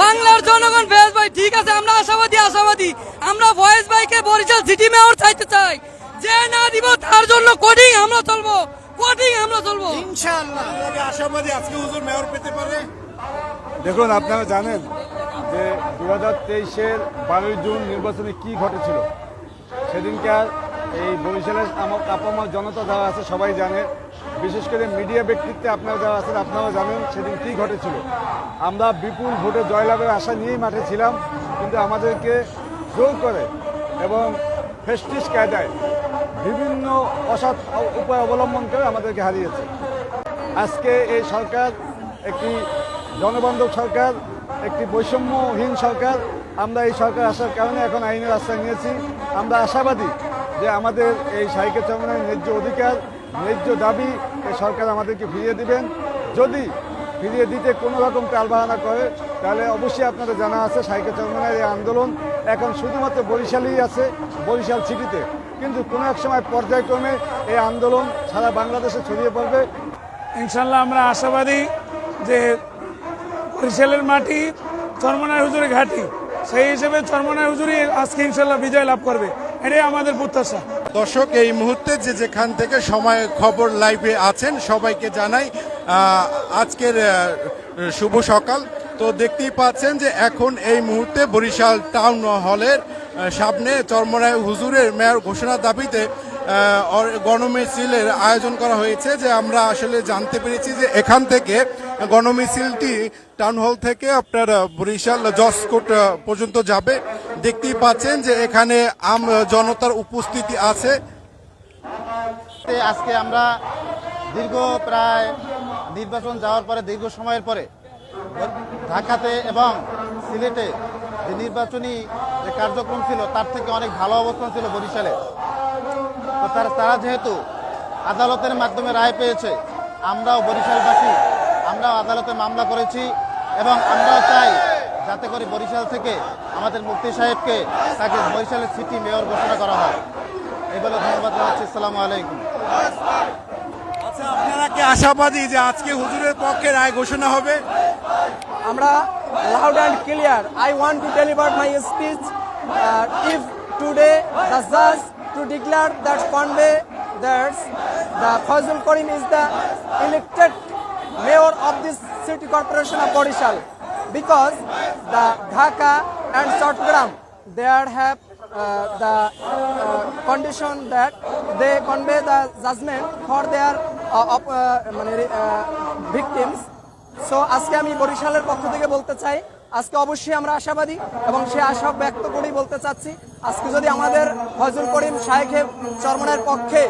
বাংলার জনগণ ভয়েস ভাই ঠিক আছে আমরা আশাবাদী আশাবাদী। আমরা ভয়েস ভাইকে বরিশাল সিটি মেয়র চাইতে চাই। যে না দিব তার জন্য কোডিং আমরা চলবো। কোডিং আমরা চলবো। ইনশাআল্লাহ। আশাবাদী আজকে হুজুর মেয়র পেতে পারে। দেখুন আপনারা জানেন যে দু হাজার তেইশের বারোই জুন নির্বাচনে কি ঘটেছিল? সেদিনকার এই বরিশালের আমার আপামর জনতা যারা আছে সবাই জানে। বিশেষ করে মিডিয়া ব্যক্তিত্বে আপনারা যারা আছেন, আপনারাও জানেন সেদিন কি ঘটেছিল। আমরা বিপুল ভোটে জয়লাভের আশা নিয়েই মাঠে ছিলাম, কিন্তু আমাদেরকে জোর করে এবং ফেস্টিস কায়দায় বিভিন্ন অসৎ উপায় অবলম্বন করে আমাদেরকে হারিয়েছে। আজকে এই সরকার একটি জনবান্ধব সরকার, একটি বৈষম্যহীন সরকার। আমরা এই সরকার আসার কারণে এখন আইনের আশ্রয় নিয়েছি। আমরা আশাবাদী যে আমাদের এই সাইকেল চরমনের ন্যায্য অধিকার, ন্যায্য দাবি এই সরকার আমাদেরকে ফিরিয়ে দিবেন। যদি ফিরিয়ে দিতে কোনো রকম টালবাহানা করে, তাহলে অবশ্যই আপনাদের জানা আছে সাইকেল চরমনের এই আন্দোলন এখন শুধুমাত্র বরিশালেই আছে, বরিশাল সিটিতে। কিন্তু কোনো এক সময় পর্যায়ক্রমে এই আন্দোলন সারা বাংলাদেশে ছড়িয়ে পড়বে। ইনশাল্লাহ আমরা আশাবাদী যে বরিশালের মাটি চরমনায় হুজুরের ঘাটি, সেই হিসেবে চরমনায় হুজুরি আজকে ইনশাল্লাহ বিজয় লাভ করবে। এটাই আমাদের প্রত্যাশা। দর্শক, এই মুহূর্তে যে যেখান থেকে সময় খবর লাইভে আছেন, সবাইকে জানাই আজকের শুভ সকাল। তো দেখতেই পাচ্ছেন যে এখন এই মুহূর্তে বরিশাল টাউন হলের সামনে চরমরায় হুজুরের মেয়র ঘোষণার দাবিতে গণমিছিলের আয়োজন করা হয়েছে যে আমরা আসলে জানতে পেরেছি যে এখান থেকে গণমিছিলটি টাউন হল থেকে আপনার বরিশাল জসকোট পর্যন্ত যাবে। দেখতেই পাচ্ছেন যে এখানে জনতার উপস্থিতি আছে। আজকে আমরা দীর্ঘ প্রায় নির্বাচন যাওয়ার পরে, দীর্ঘ সময়ের পরে ঢাকাতে এবং সিলেটে যে নির্বাচনী যে কার্যক্রম ছিল, তার থেকে অনেক ভালো অবস্থান ছিল বরিশালে। তো তারা যেহেতু আদালতের মাধ্যমে রায় পেয়েছে, আমরাও বরিশালবাসী, আমরাও আদালতে মামলা করেছি এবং আমরাও চাই যাতে করে বরিশাল থেকে আমাদের মুক্তি সাহেবকে তাকে বরিশালের সিটি মেয়র ঘোষণা করা হয়। এবারে ধন্যবাদ জানাচ্ছি। সালাম আলাইকুম। আচ্ছা আশাবাদী যে আজকে হুজুরের পক্ষে রায় ঘোষণা হবে? আমরা loud and clear I want to deliver my speech if today the জাজ to declare that convey that's the Fazul Karim is the elected mayor of this city corporation of Barishal because the Dhaka and Chattogram there have uh, the uh, condition that they convey the judgment for their uh, op, uh, মানে, uh, victims. So আজকে আমি বরিশালের পক্ষ থেকে বলতে চাই আজকে অবশ্যই আমরা আশাবাদী এবং সে আশা ব্যক্ত করেই বলতে চাচ্ছি আজকে যদি আমাদের ফজল করিম শাহেখের চরমনের পক্ষে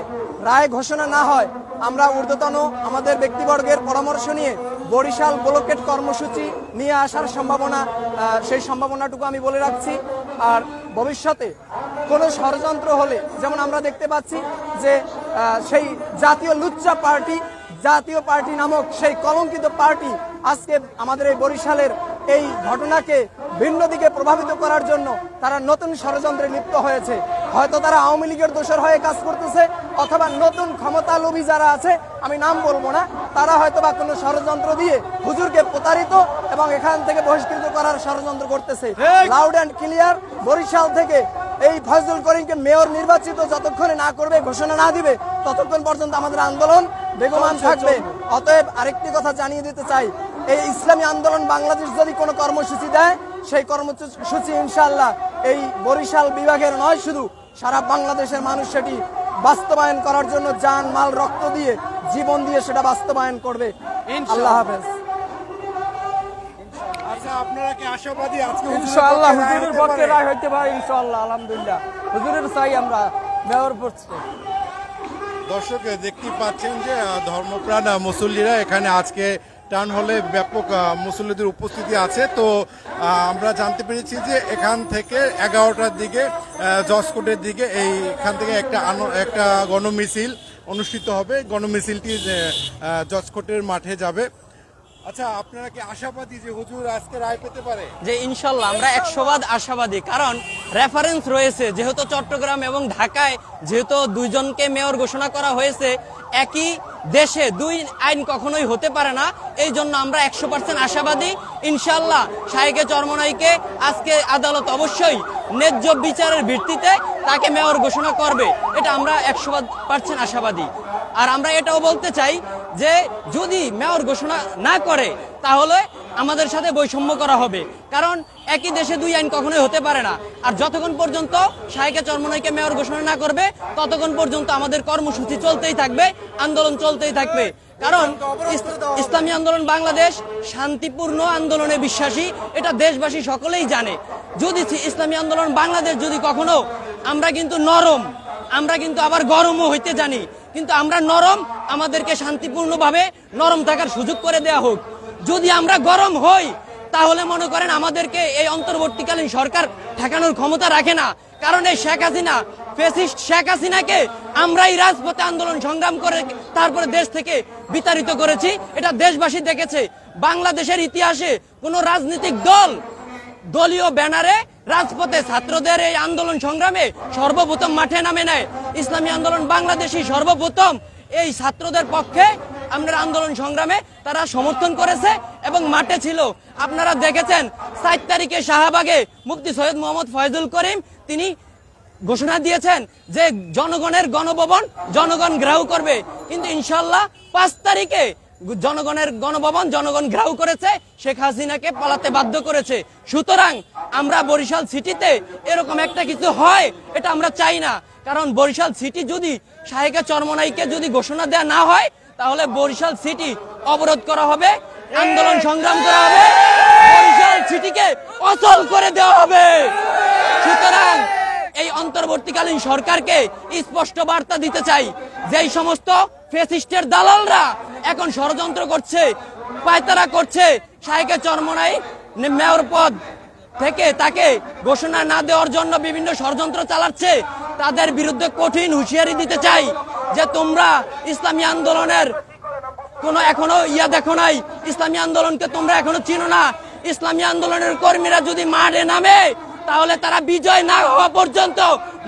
রায় ঘোষণা না হয় আমরা ঊর্ধ্বতন আমাদের ব্যক্তিবর্গের পরামর্শ নিয়ে বরিশাল ব্লকেট কর্মসূচি নিয়ে আসার সম্ভাবনা সেই সম্ভাবনাটুকু আমি বলে রাখছি। আর ভবিষ্যতে কোনো ষড়যন্ত্র হলে, যেমন আমরা দেখতে পাচ্ছি যে সেই জাতীয় লুচ্চা পার্টি, জাতীয় পার্টি নামক সেই কলঙ্কিত পার্টি আজকে আমাদের এই বরিশালের এই ঘটনাকে ভিন্ন দিকে প্রভাবিত করার জন্য তারা নতুন ষড়যন্ত্রে লিপ্ত হয়েছে। হয়তো তারা আওয়ামী লীগের দোষর হয়ে কাজ করতেছে অথবা নতুন ক্ষমতা লোভী যারা আছে আমি নাম বলব না তারা হয়তো বা কোনো ষড়যন্ত্র দিয়ে হুজুরকে প্রতারিত এবং এখান থেকে বহিষ্কৃত করার ষড়যন্ত্র করতেছে। লাউড অ্যান্ড ক্লিয়ার বরিশাল থেকে এই ফজলুল করিমকে মেয়র নির্বাচিত যতক্ষণে না করবে ঘোষণা না দিবে ততক্ষণ পর্যন্ত আমাদের আন্দোলন বেগমান থাকবে। অতএব আরেকটি কথা জানিয়ে দিতে চাই এই ইসলামী আন্দোলন বাংলাদেশ যদি কোনো কর্মসূচি দেয় সেই কর্মসূচি ইনশাল্লাহ এই বরিশাল বিভাগের নয় শুধু সারা বাংলাদেশের মানুষ সেটি বাস্তবায়ন করার জন্য যান মাল রক্ত দিয়ে জীবন দিয়ে সেটা বাস্তবায়ন করবে। আল্লাহ হাফেজ। আচ্ছা আপনারা আশাবাদী আজকে হুজুরের ইনশাআল্লাহ হুজুরের পক্ষে রায় হইতে পারে ইনশাআল্লাহ আলহামদুলিল্লাহ। হুজুরের চাই আমরা মেয়র পোস্টে। দর্শক দেখতেই পাচ্ছেন যে ধর্মপ্রাণ মুসল্লিরা এখানে আজকে টাউন হলে ব্যাপক মুসল্লিদের উপস্থিতি আছে। তো আমরা জানতে পেরেছি যে এখান থেকে এগারোটার দিকে জসকোটের দিকে এই, এখান থেকে একটা একটা গণমিছিল অনুষ্ঠিত হবে। গণমিছিলটি জসকোটের মাঠে যাবে। আচ্ছা আপনারা কি আশাবাদী যে হুজুর আজকে রায় পেতে পারে? যে ইনশাল্লাহ আমরা একশোবাদ আশাবাদী কারণ রেফারেন্স রয়েছে যেহেতু চট্টগ্রাম এবং ঢাকায় যেহেতু দুইজনকে মেয়র ঘোষণা করা হয়েছে একই দেশে দুই আইন কখনোই হতে পারে না এই জন্য আমরা একশো পার্সেন্ট আশাবাদী। ইনশাল্লাহ শাহেকে চরমনাইকে আজকে আদালত অবশ্যই ন্যায্য বিচারের ভিত্তিতে তাকে মেয়র ঘোষণা করবে এটা আমরা একশো পার্সেন্ট আশাবাদী। আর আমরা এটাও বলতে চাই যে যদি মেয়র ঘোষণা না করে, তাহলে আমাদের সাথে বৈষম্য করা হবে। কারণ একই দেশে দুই আইন কখনোই হতে পারে না। আর যতক্ষণ পর্যন্ত শাহেকে চরমনাইকে মেয়র ঘোষণা না করবে, ততক্ষণ পর্যন্ত আমাদের কর্মসূচি চলতেই থাকবে, আন্দোলন চলতেই থাকবে। কারণ ইসলামী আন্দোলন বাংলাদেশ শান্তিপূর্ণ আন্দোলনে বিশ্বাসী, এটা দেশবাসী সকলেই জানে। যদি ইসলামী আন্দোলন বাংলাদেশ যদি কখনো, আমরা কিন্তু নরম, আমরা কিন্তু আবার গরমও হইতে জানি। কিন্তু আমরা নরম, আমাদেরকে শান্তিপূর্ণভাবে নরম থাকার সুযোগ করে দেয়া হোক। যদি আমরা গরম হই, তাহলে মনে করেন আমাদেরকে এই অন্তর্বর্তীকালীন সরকার ঠেকানোর ক্ষমতা রাখে না। কারণ এই শেখ হাসিনা, ফেসিস্ট শেখ হাসিনাকে আমরাই রাজপথে আন্দোলন সংগ্রাম করে তারপরে দেশ থেকে বিতাড়িত করেছি। এটা দেশবাসী দেখেছে। বাংলাদেশের ইতিহাসে কোন রাজনৈতিক দল দলীয় ব্যানারে রাজপথে ছাত্রদের এই আন্দোলন সংগ্রামে সর্বপ্রথম মাঠে নামে নেয়। ইসলামী আন্দোলন বাংলাদেশি সর্বপ্রথম। এই ছাত্রদের পক্ষে আমরা আন্দোলন সংগ্রামে তারা সমর্থন করেছে এবং মাঠে ছিল। আপনারা দেখেছেন, সাত তারিখে শাহবাগে মুফতি সৈয়দ মোহাম্মদ ফয়জুল করিম, তিনি ঘোষণা দিয়েছেন যে জনগণের গণভবন জনগণ গ্রাহ্য করবে। কিন্তু ইনশাল্লাহ পাঁচ তারিখে জনগণের গণভবন, জনগণ গ্রাহ্য করেছে, শেখ হাসিনাকে পালাতে বাধ্য করেছে। সুতরাং আমরা বরিশাল সিটিতে এরকম একটা কিছু হয়, এটা আমরা চাই না। কারণ বরিশাল সিটি যদি শাহেকা চরমনাইকে যদি ঘোষণা দেওয়া না হয়, তাহলে বরিশাল সিটি অবরোধ করা হবে, আন্দোলন সংগ্রাম করা হবে, বরিশাল সিটিকে অচল করে দেওয়া হবে। সুতরাং এই অন্তর্বর্তীকালীন সরকারকে স্পষ্ট বার্তা দিতে চাই, যেই সমস্ত ফেসিস্টের দালালরা এখন ষড়যন্ত্র করছে, পায়তারা করছে, শাহেকে চরমনাই মেয়র পদ থেকে তাকে ঘোষণা না দেওয়ার জন্য বিভিন্ন ষড়যন্ত্র চালাচ্ছে, তাদের বিরুদ্ধে কঠিন হুঁশিয়ারি দিতে চাই যে তোমরা ইসলামী আন্দোলনের কোন এখনও ইয়া দেখো নাই, ইসলামী আন্দোলনকে তোমরা এখনও চিনো না। ইসলামী আন্দোলনের কর্মীরা যদি মাঠে নামে, তাহলে তারা বিজয় না হওয়া পর্যন্ত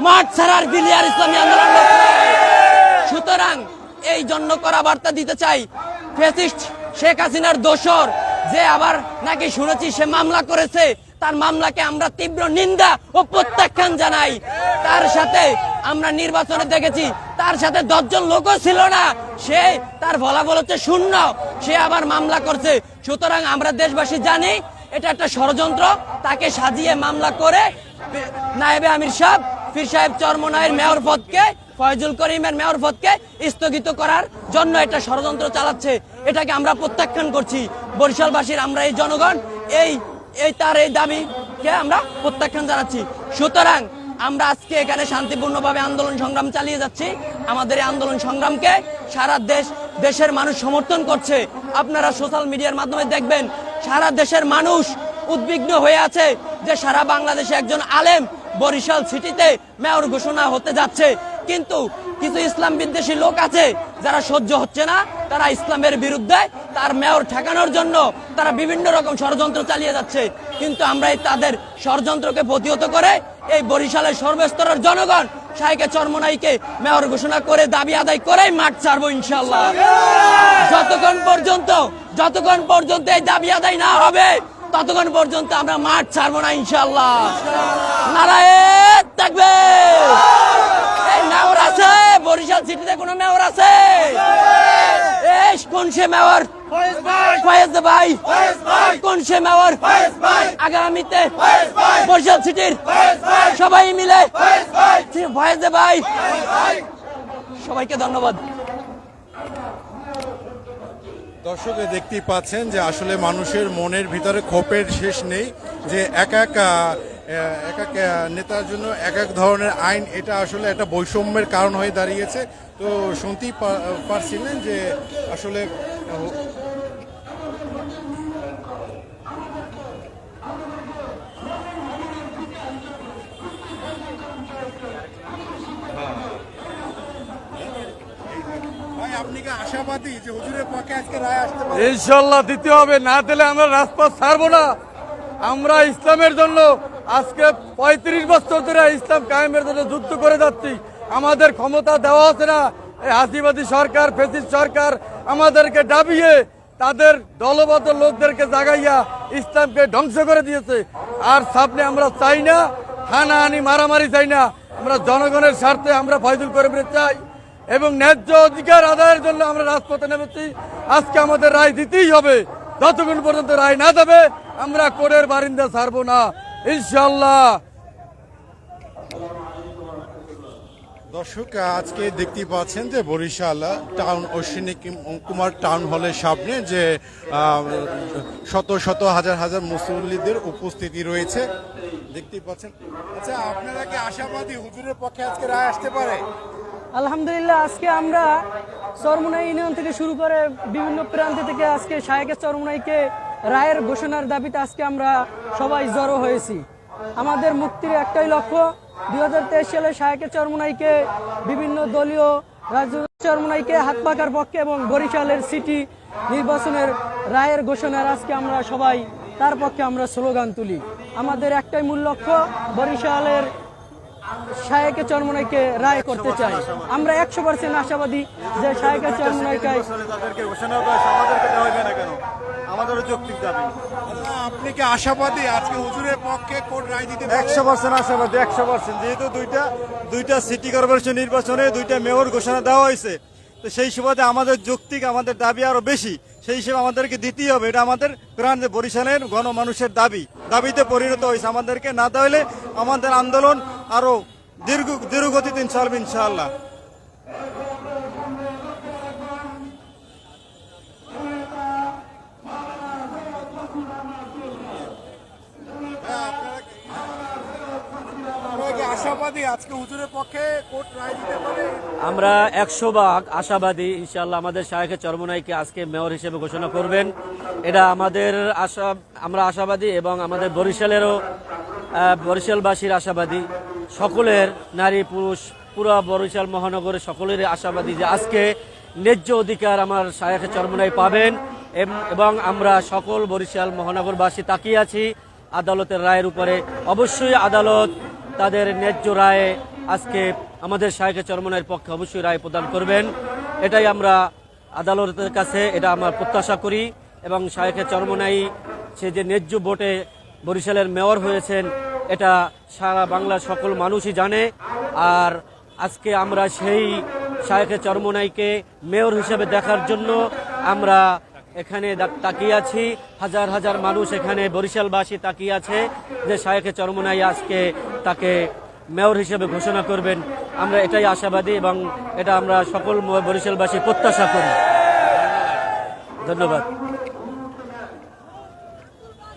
মাঠ ছাড়ার বিলিয়ার ইসলামী আন্দোলন সুতরাং এই জন্য করা বার্তা দিতে চাই। ফেসিস্ট শেখ হাসিনার দোসর যে আবার নাকি শুনেছি সে মামলা করেছে। তার মামলাকে আমরা তীব্র নিন্দা ও প্রত্যাখ্যান জানাই। তার সাথে আমরা নির্বাচনে দেখেছি, তার সাথে দশজন লোকও ছিল না। সে তার ফলাফল হচ্ছে শূন্য। সে আবার মামলা করছে। সুতরাং আমরা দেশবাসী জানি, এটা একটা ষড়যন্ত্র। তাকে সাজিয়ে মামলা করে নায়েবে আমির সাহেব ফির সাহেব চরমনায়ের মেয়র পদকে, ফয়জুল করিমের মেয়র পদকে স্থগিত করার জন্য এটা ষড়যন্ত্র চালাচ্ছে। এটাকে আমরা প্রত্যাখ্যান করছি। বরিশালবাসীর আমরা এই জনগণ, এই এই তার এই দাবিকে আমরা প্রত্যাখ্যান জানাচ্ছি। সুতরাং আমরা আজকে এখানে শান্তিপূর্ণভাবে আন্দোলন সংগ্রাম চালিয়ে যাচ্ছি। আমাদের এই আন্দোলন সংগ্রামকে সারা দেশ, দেশের মানুষ সমর্থন করছে। আপনারা সোশ্যাল মিডিয়ার মাধ্যমে দেখবেন, সারা দেশের মানুষ উদ্বিগ্ন হয়ে আছে যে সারা বাংলাদেশে একজন আলেম বরিশাল সিটিতে মেয়র ঘোষণা হতে যাচ্ছে। কিন্তু কিছু ইসলাম বিদ্বেষী লোক আছে যারা সহ্য হচ্ছে না। তারা ইসলামের বিরুদ্ধে তার মেয়র ঠেকানোর জন্য তারা বিভিন্ন রকম ষড়যন্ত্র চালিয়ে যাচ্ছে। কিন্তু আমরা তাদের ষড়যন্ত্রকে প্রতিহত করে এই বরিশালের সর্বস্তরের জনগণ শাইকে চরমনাইকে মেয়র ঘোষণা করে দাবি আদায় করেই মাঠ ছাড়বো ইনশাল্লাহ যতক্ষণ পর্যন্ত যতক্ষণ পর্যন্ত এই দাবি আদায় না হবে ততক্ষণ পর্যন্ত আমরা মাঠ ছাড়বো না ইনশাল্লাহ নারায়ণ থাকবে। মেয়র আছে, বরিশাল সিটিতে কোনো মেয়র আছে? কোন সে ফয়েজ ভাই। মেয়র আগামীতে বরিশাল সিটির সবাই ভাই। সবাইকে ধন্যবাদ। দর্শক দেখতেই পাচ্ছেন যে আসলে মানুষের মনের ভিতরে ক্ষোভের শেষ নেই, যে এক এক এক এক নেতার জন্য এক এক ধরনের আইন, এটা আসলে একটা বৈষম্যের কারণ হয়ে দাঁড়িয়েছে। তো শুনতেই পারছিলেন যে আসলে আহ, ভাই আপনি আপনি কি ইনশাল্লাহ দিতে হবে, না দিলে আমরা রাজপথ ছাড়বো না। আমরা ইসলামের জন্য আজকে পঁয়ত্রিশ বছর ধরে ইসলাম কায়েমের জন্য যুদ্ধ করে যাচ্ছি। আমাদের ক্ষমতা দেওয়া হচ্ছে না। এই হাসিবাদী সরকার ফেসিস সরকার আমাদেরকে ডাবিয়ে তাদের দলবদ্ধ লোকদেরকে জাগাইয়া ইসলামকে ধ্বংস করে দিয়েছে। আর সামনে আমরা চাই না, হানাহানি, মারামারি চাই না। আমরা জনগণের স্বার্থে আমরা ফয়জুল করে চাই। এবং ন্যায্য অধিকার আদায়ের জন্য আমরা রাজপথে নেমেছি। আজকে আমাদের রায় দিতেই হবে। যতক্ষণ পর্যন্ত রায় না দেবে আমরা কোরের বারিন্দা ছাড়বো না। ইনশাল্লাহ দর্শক, আজকে দেখতে পাচ্ছেন যে বরিশাল টাউন, অশ্বিনী কিম- কুমার টাউন হলের সামনে যে শত শত হাজার হাজার মুসল্লিদের উপস্থিতি রয়েছে। দেখতে পাচ্ছেন। আচ্ছা আপনারা কি আশাবাদী হুজুরের পক্ষে আজকে রায় আসতে পারে? আলহামদুলিল্লাহ, আজকে আমরা চরমুনাই ইউনিয়ন থেকে শুরু করে বিভিন্ন প্রান্ত থেকে আজকে শায়েকের চরমুনাইকে রায়ের ঘোষণার দাবিতে আজকে আমরা সবাই জড়ো হয়েছি। আমাদের মুক্তির একটাই লক্ষ্য, দুই হাজার তেইশ সালে শায়েকের চরমুনাইকে বিভিন্ন দলীয় রাজ্য চরমুনাইকে হাত পাকার পক্ষে এবং বরিশালের সিটি নির্বাচনের রায়ের ঘোষণার আজকে আমরা সবাই, তার পক্ষে আমরা স্লোগান তুলি। আমাদের একটাই মূল লক্ষ্য, বরিশালের শায়েকে চরমনাইকে রায় করতে চাই। আমরা একশো পার্সেন্ট আশাবাদী যে শায়েকে চরমনাইকে তাদেরকে ঘোষণা করে আমাদেরকে দেওয়া হবে না কেন? আমাদেরও যৌক্তিক দাবি। আপনি কি আশাবাদী? আজকে হুজুরের পক্ষে কোর্ট রায় দিতে একশো পার্সেন্ট আশাবাদী একশো পার্সেন্ট যেহেতু দুইটা দুইটা সিটি কর্পোরেশন নির্বাচনে দুইটা মেয়র ঘোষণা দেওয়া হয়েছে তো সেই সুবাদে আমাদের যৌক্তিক আমাদের দাবি আরও বেশি। সেই হিসেবে আমাদেরকে দিতেই হবে। এটা আমাদের প্রাণ বরিশালের গণমানুষের দাবি। দাবিতে পরিণত হয়েছে। আমাদেরকে না দেওয়ালে আমাদের আন্দোলন আরও দীর্ঘ দীর্ঘগতিতে চলবে ইনশাআল্লাহ। আপনারা কি আশাবাদী আজকে হুজুরের পক্ষে কোর্ট রায় দিতে পারে? আমরা একশো ভাগ আশাবাদী ইনশাল্লাহ আমাদের শাহেখে চরমনাইকে আজকে মেয়র হিসেবে ঘোষণা করবেন। এটা আমাদের আশা আমরা আশাবাদী এবং আমাদের বরিশালেরও বরিশালবাসীর আশাবাদী। সকলের, নারী, পুরুষ, পুরো বরিশাল মহানগরের সকলের আশাবাদী যে আজকে ন্যায্য অধিকার আমার শাহেখে চরমনাই পাবেন এবং আমরা সকল বরিশাল মহানগরবাসী তাকিয়ে আছি আদালতের রায়ের উপরে। অবশ্যই আদালত তাদের ন্যায্য রায়ে আজকে আমাদের শাহেখে চরমনাইয়ের পক্ষে অবশ্যই রায় প্রদান করবেন। এটাই আমরা আদালতের কাছে, এটা আমরা প্রত্যাশা করি এবং শাহেখে চরমনাই, সে যে ন্যায্য ভোটে বরিশালের মেয়র হয়েছেন এটা সারা বাংলার সকল মানুষই জানে। আর আজকে আমরা সেই শাহেখে চরমনাইকে মেয়র হিসেবে দেখার জন্য আমরা এখানে তাকিয়ে আছি। হাজার হাজার মানুষ এখানে বরিশালবাসী তাকিয়ে আছে যে শায়েখে চরমনাই আজকে তাকে মেয়র হিসেবে ঘোষণা করবেন। আমরা এটাই আশাবাদী এবং এটা আমরা সকল বরিশালবাসী প্রত্যাশা করি। ধন্যবাদ।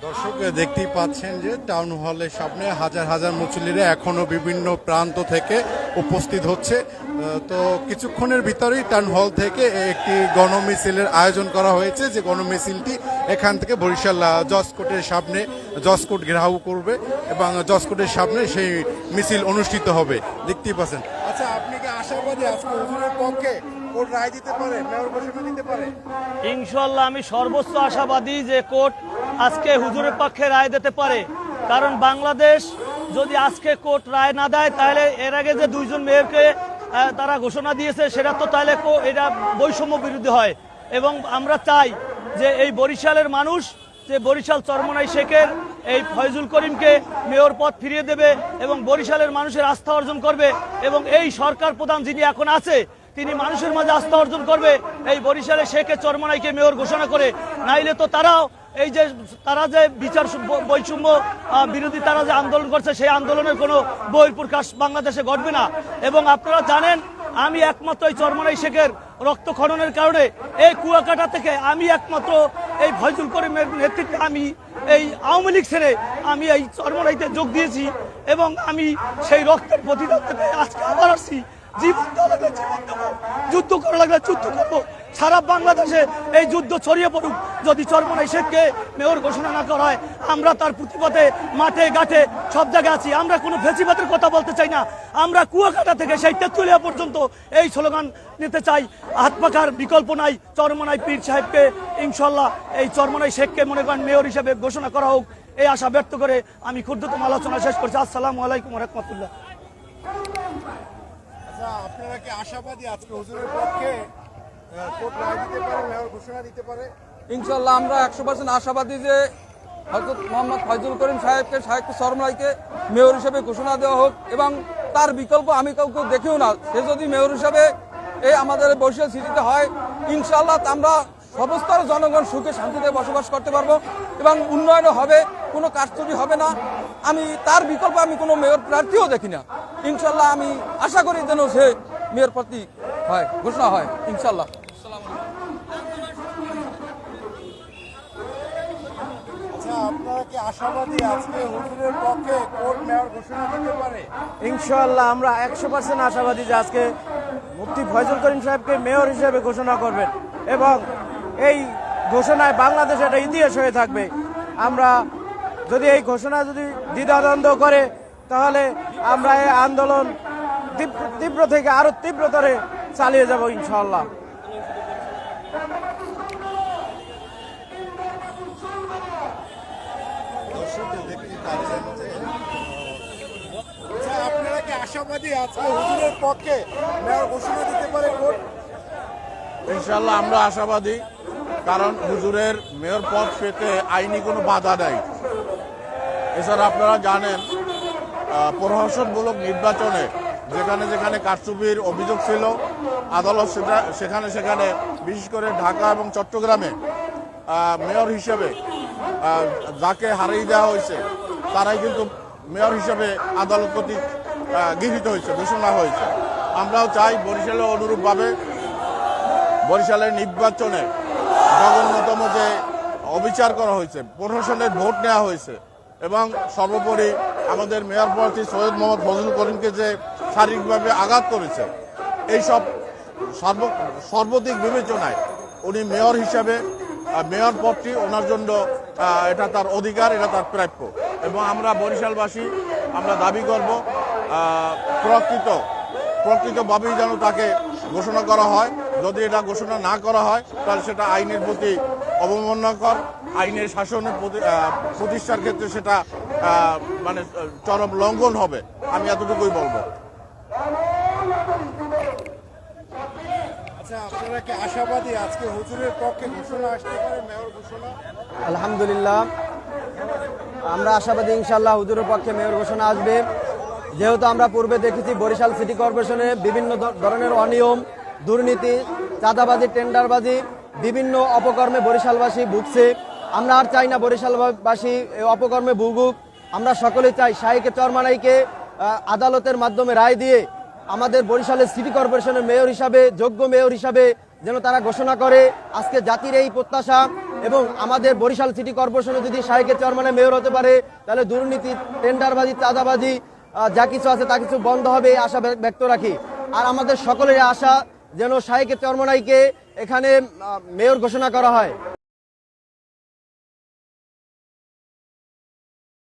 দর্শক দেখতেই পাচ্ছেন যে টাউন হলের সামনে হাজার হাজার মুসল্লিরা এখনও বিভিন্ন প্রান্ত থেকে উপস্থিত হচ্ছে। তো কিছুক্ষণের ভিতরেই টাউন হল থেকে একটি গণমিছিলের আয়োজন করা হয়েছে। যে গণমিছিলটি এখান থেকে বরিশাল আহ, জজকোর্টের সামনে জজকোর্ট ঘেরাও করবে এবং জজকোর্টের সামনে সেই মিছিল অনুষ্ঠিত হবে। দেখতেই পাচ্ছেন। আচ্ছা আপনি কি আশাবাদী আজকে পক্ষে ইনশাল্লাহ আমি সর্বোচ্চ আশাবাদী যে কোর্ট আজকে হুজুরের পক্ষে রায় দিতে পারে। কারণ বাংলাদেশ যদি আজকে কোর্ট রায় না দেয়, তাহলে এর আগে যে দুইজন মেয়রকে তারা ঘোষণা দিয়েছে, সেটা তো তাহলে এটা বৈষম্য বিরোধী হয়। এবং আমরা চাই যে এই বরিশালের মানুষ, যে বরিশাল চরমনাই শেখের, এই ফয়জুল করিমকে মেয়র পদ ফিরিয়ে দেবে এবং বরিশালের মানুষের আস্থা অর্জন করবে। এবং এই সরকার প্রধান যিনি এখন আছে তিনি মানুষের মাঝে আস্থা অর্জন করবে। এই বরিশালে শেখে চরমনাইকে মেয়র ঘোষণা করে। নাইলে তো তারাও এই যে তারা যে বিচার বৈষম্য বিরোধী তারা যে আন্দোলন করছে, সেই আন্দোলনের কোনো বহির্প্রকাশ বাংলাদেশে ঘটবে না। এবং আপনারা জানেন, আমি একমাত্র এই চরমনাই শেখের রক্ত খননের কারণে এই কুয়াকাটা থেকে আমি একমাত্র এই ফয়জুল করিমের নেতৃত্বে আমি এই আওয়ামী লীগ ছেড়ে আমি এই চরমনাইতে যোগ দিয়েছি এবং আমি সেই রক্তের প্রতিদান আজকে আবার আসছি। যুদ্ধ করা লাগলে যুদ্ধ করব। সারা বাংলাদেশে এই যুদ্ধ ছড়িয়ে পড়ুক। যদি চরমনাই শেখকে মেয়র ঘোষণা না করা হয় আমরা তার প্রতিপদে মাঠে, ঘাটে সব জায়গায় আছি। আমরা কোনো ফেসিবাদের কথা বলতে চাই না। আমরা কুয়াকাটা থেকে সেই তেঁতুলিয়া পর্যন্ত এই স্লোগান নিতে চাই। হাত বিকল্প নাই। চরমনাই পীর সাহেবকে ইনশাল্লাহ এই চরমনাই শেখকে মনে করেন মেয়র হিসেবে ঘোষণা করা হোক। এই আশা ব্যক্ত করে আমি ক্ষুদ্রতম আলোচনা শেষ করছি। আসসালামু আলাইকুম রহমতুল্লাহ। আচ্ছা আপনারা কি আশাবাদী আজকে হুজুরের পক্ষে কোর্ট রায় দিতে পারে, মেয়র ঘোষণা দিতে পারে? ইনশাল্লাহ আমরা একশো পার্সেন্ট আশাবাদী যে হজরত মোহাম্মদ ফয়জুল করিম সাহেবকে সাহেবকে সরমরাইকে মেয়র হিসেবে ঘোষণা দেওয়া হোক এবং তার বিকল্প আমি কাউকে দেখিও না। সে যদি মেয়র হিসাবে এই আমাদের বরিশাল সিটিতে হয় ইনশাল্লাহ আমরা সমস্ত জনগণ সুখে শান্তিতে বসবাস করতে পারব এবং উন্নয়নও হবে কোনো কারচুপি হবে না। আমি তার বিকল্প আমি কোনো মেয়র প্রার্থীও দেখি না। ইনশাল্লাহ আমি আশা করি যেন সে মেয়র প্রতি হয় ঘোষণা হয় ইনশাল্লাহ। আচ্ছা আপনারা কি আশাবাদী আজকে হুজুরের পক্ষে কোর্ট মেয়র ঘোষণা দিতে পারে? ইনশাআল্লাহ আমরা একশো পার্সেন্ট আশাবাদী যে আজকে মুফতি ফয়জুল করিম সাহেবকে মেয়র হিসেবে ঘোষণা করবেন এবং এই ঘোষণায় বাংলাদেশ একটা ইতিহাস হয়ে থাকবে। আমরা যদি এই ঘোষণা যদি দ্বিধাদ্বন্দ্ব করে তাহলে আমরা এই আন্দোলন তীব্র- থেকে আরও তীব্রতরে চালিয়ে যাব ইনশাআল্লাহ। আচ্ছা আপনারা কি আশাবাদী আজকে হুজুরের পক্ষে মেয়র ঘোষণা দিতে পারে ইনশাল্লাহ আমরা আশাবাদী। কারণ হুজুরের মেয়র পদ পেতে আইনি কোনো বাধা নেই। এছাড়া আপনারা জানেন আহ, প্রহসনমূলক নির্বাচনে যেখানে যেখানে কারচুপির অভিযোগ ছিল আদালত সেটা- সেখানে সেখানে বিশেষ করে ঢাকা এবং চট্টগ্রামে মেয়র হিসেবে যাকে হারিয়ে দেওয়া হয়েছে তারাই কিন্তু মেয়র হিসেবে আদালত কর্তৃক গৃহীত হয়েছে ঘোষণা হয়েছে। আমরাও চাই বরিশালে অনুরূপভাবে বরিশালের নির্বাচনে জঘন্যতম যে অবিচার করা হয়েছে প্রশাসনের ভোট নেওয়া হয়েছে এবং সর্বোপরি আমাদের মেয়র প্রার্থী সৈয়দ মোহাম্মদ ফজল করিমকে যে শারীরিকভাবে আঘাত করেছে, এইসব সর্ব, সর্বদিক বিবেচনায় উনি মেয়র হিসাবে মেয়র পদটি ওনার জন্য এটা তার অধিকার, এটা তার প্রাপ্য। এবং আমরা বরিশালবাসী, আমরা দাবি করব প্রকৃত, প্রকৃতভাবেই যেন তাকে ঘোষণা করা হয়। যদি এটা ঘোষণা না করা হয় তাহলে সেটা আইনের প্রতি অবমাননাকর আইনের শাসনের প্রতি প্রতিষ্ঠার ক্ষেত্রে সেটা মানে চরম লঙ্ঘন হবে। আমি এতটুকুই বলব। আচ্ছা আপনারা আশাবাদী আজকে হুজুরের পক্ষে ঘোষণা মেয়র ঘোষণা? আলহামদুলিল্লাহ। আমরা আশাবাদী ইনশাল্লাহ হুজুরের পক্ষে মেয়র ঘোষণা আসবে। যেহেতু আমরা পূর্বে দেখেছি বরিশাল সিটি কর্পোরেশনে বিভিন্ন ধরনের অনিয়ম দুর্নীতি, চাঁদাবাজি, টেন্ডারবাজি, বিভিন্ন অপকর্মে বরিশালবাসী ভুগছে। আমরা আর চাই না বরিশালবাসী অপকর্মে ভুগুক। আমরা সকলে চাই শাহীকে, চরমানাইকে আদালতের মাধ্যমে রায় দিয়ে আমাদের বরিশালের সিটি কর্পোরেশনের মেয়র হিসাবে, যোগ্য মেয়র হিসাবে যেন তারা ঘোষণা করে। আজকে জাতির এই প্রত্যাশা এবং আমাদের বরিশাল সিটি কর্পোরেশনে যদি শাহীকে চরমানে মেয়র হতে পারে, তাহলে দুর্নীতি, টেন্ডারবাজি, চাঁদাবাজি যা কিছু আছে তা কিছু বন্ধ হবে এই আশা ব্যক্ত রাখি। আর আমাদের সকলের আশা যেন শাহেকে চরমনাইকে এখানে মেয়র ঘোষণা করা হয়।